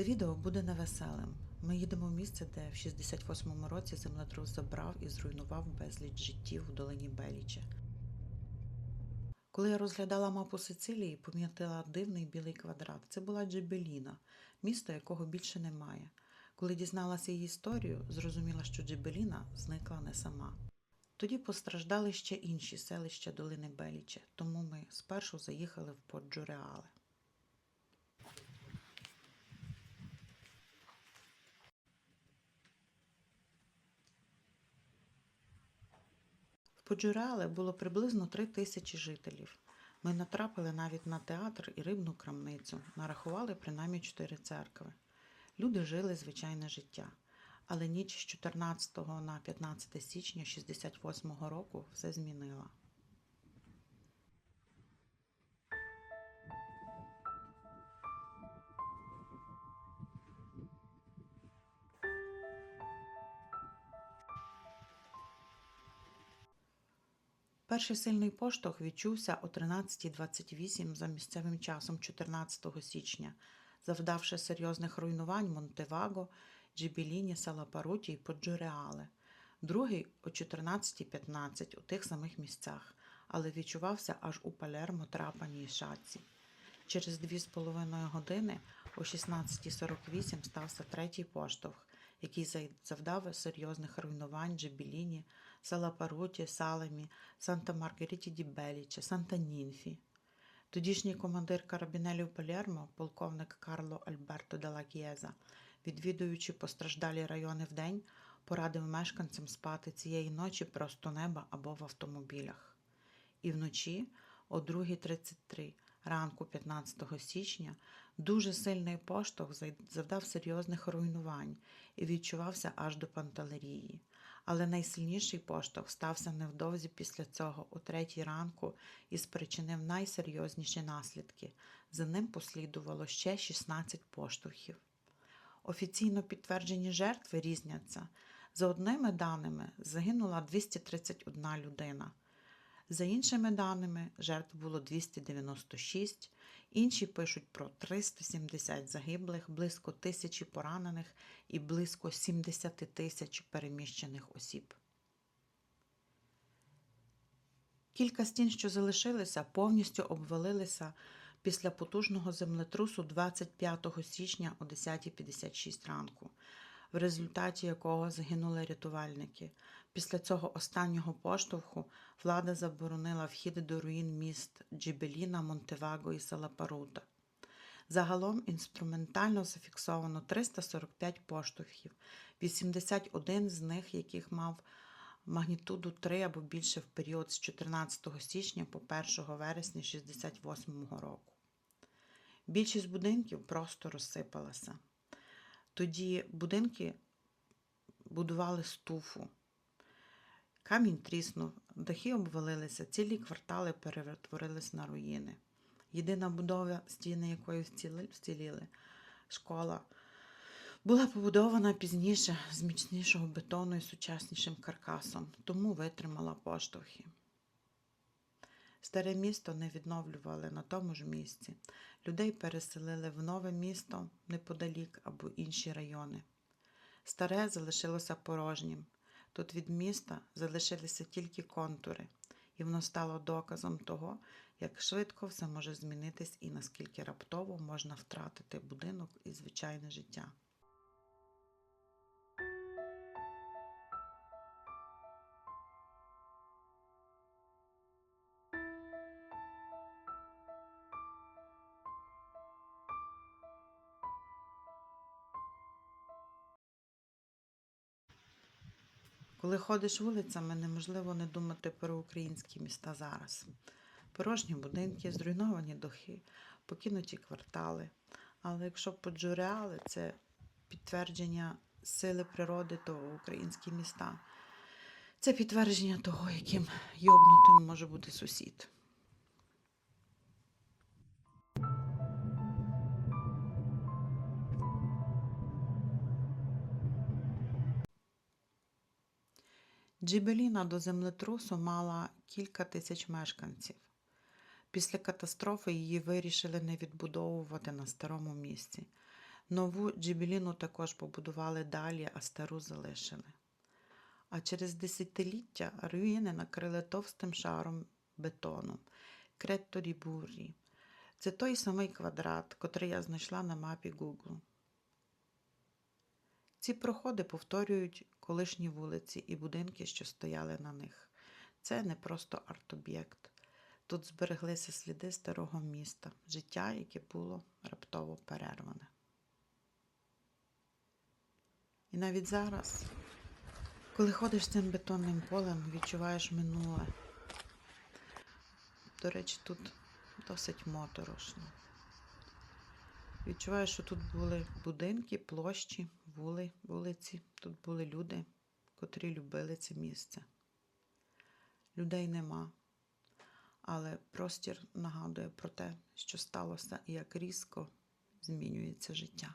Це відео буде невеселим. Ми їдемо в місце, де в 68-му році землетрус забрав і зруйнував безліч життів у долині Беліче. Коли я розглядала мапу Сицилії, помітила дивний білий квадрат. Це була Джебеліна, місто, якого більше немає. Коли дізналася її історію, зрозуміла, що Джебеліна зникла не сама. Тоді постраждали ще інші селища долини Беліче, тому ми спершу заїхали в Поджуреале. В Поджурале було приблизно три тисячі жителів. Ми натрапили навіть на театр і рибну крамницю, нарахували принаймні чотири церкви. Люди жили звичайне життя. Але ніч з 14 на 15 січня 68 року все змінила. Перший сильний поштовх відчувся о 13.28 за місцевим часом 14 січня, завдавши серйозних руйнувань Монтеваго, Джибіліні, Салапаруті і Поджуреале. Другий о 14.15 у тих самих місцях, але відчувався аж у Палермо, Трапані і Шаці. Через дві з половиною години о 16.48 стався третій поштовх, який завдав серйозних руйнувань Джебеліні, Салапаруті, Салемі, Санта Маргариті ді Беліче, Санта Нінфі. Тодішній командир карабінелів Палермо, полковник Карло Альберто Делла К'єза, відвідуючи постраждалі райони вдень, порадив мешканцям спати цієї ночі просто неба або в автомобілях. І вночі о 2.33 ранку 15 січня дуже сильний поштовх завдав серйозних руйнувань і відчувався аж до Панталерії. Але найсильніший поштовх стався невдовзі після цього, о третій ранку, і спричинив найсерйозніші наслідки. За ним послідувало ще 16 поштовхів. Офіційно підтверджені жертви різняться. За одними даними загинула 231 людина. За іншими даними, жертв було 296, інші пишуть про 370 загиблих, близько тисячі поранених і близько 70 тисяч переміщених осіб. Кілька стін, що залишилися, повністю обвалилися після потужного землетрусу 25 січня о 10.56 ранку, в результаті якого загинули рятувальники. Після цього останнього поштовху влада заборонила вхід до руїн міст Джибеліна, Монтеваго і Салапарута. Загалом інструментально зафіксовано 345 поштовхів, 81 з них, яких мав магнітуду 3 або більше в період з 14 січня по 1 вересня 68 року. Більшість будинків просто розсипалася. Тоді будинки будували з туфу. Камінь тріснув, дахи обвалилися, цілі квартали перетворились на руїни. Єдина будова, стіни якої вціліли, школа, була побудована пізніше з міцнішого бетону і сучаснішим каркасом, тому витримала поштовхи. Старе місто не відновлювали на тому ж місці. Людей переселили в нове місто неподалік або інші райони. Старе залишилося порожнім. Тут від міста залишилися тільки контури, і воно стало доказом того, як швидко все може змінитись і наскільки раптово можна втратити будинок і звичайне життя. Коли ходиш вулицями, неможливо не думати про українські міста зараз. Порожні будинки, зруйновані дохи, покинуті квартали. Але якщо поджуряли, це підтвердження сили природи, то українські міста. Це підтвердження того, яким йобнутим може бути сусід. Джибеліна до землетрусу мала кілька тисяч мешканців. Після катастрофи її вирішили не відбудовувати на старому місці. Нову Джибеліну також побудували далі, а стару залишили. А через десятиліття руїни накрили товстим шаром бетону Кретторі Буррі. Це той самий квадрат, котрий я знайшла на мапі Google. Ці проходи повторюють колишні вулиці і будинки, що стояли на них. Це не просто арт-об'єкт. Тут збереглися сліди старого міста, життя, яке було раптово перерване. І навіть зараз, коли ходиш цим бетонним полем, відчуваєш минуле. До речі, тут досить моторошно. Відчуваю, що тут були будинки, площі, вули, вулиці. Тут були люди, котрі любили це місце. Людей нема, але простір нагадує про те, що сталося і як різко змінюється життя.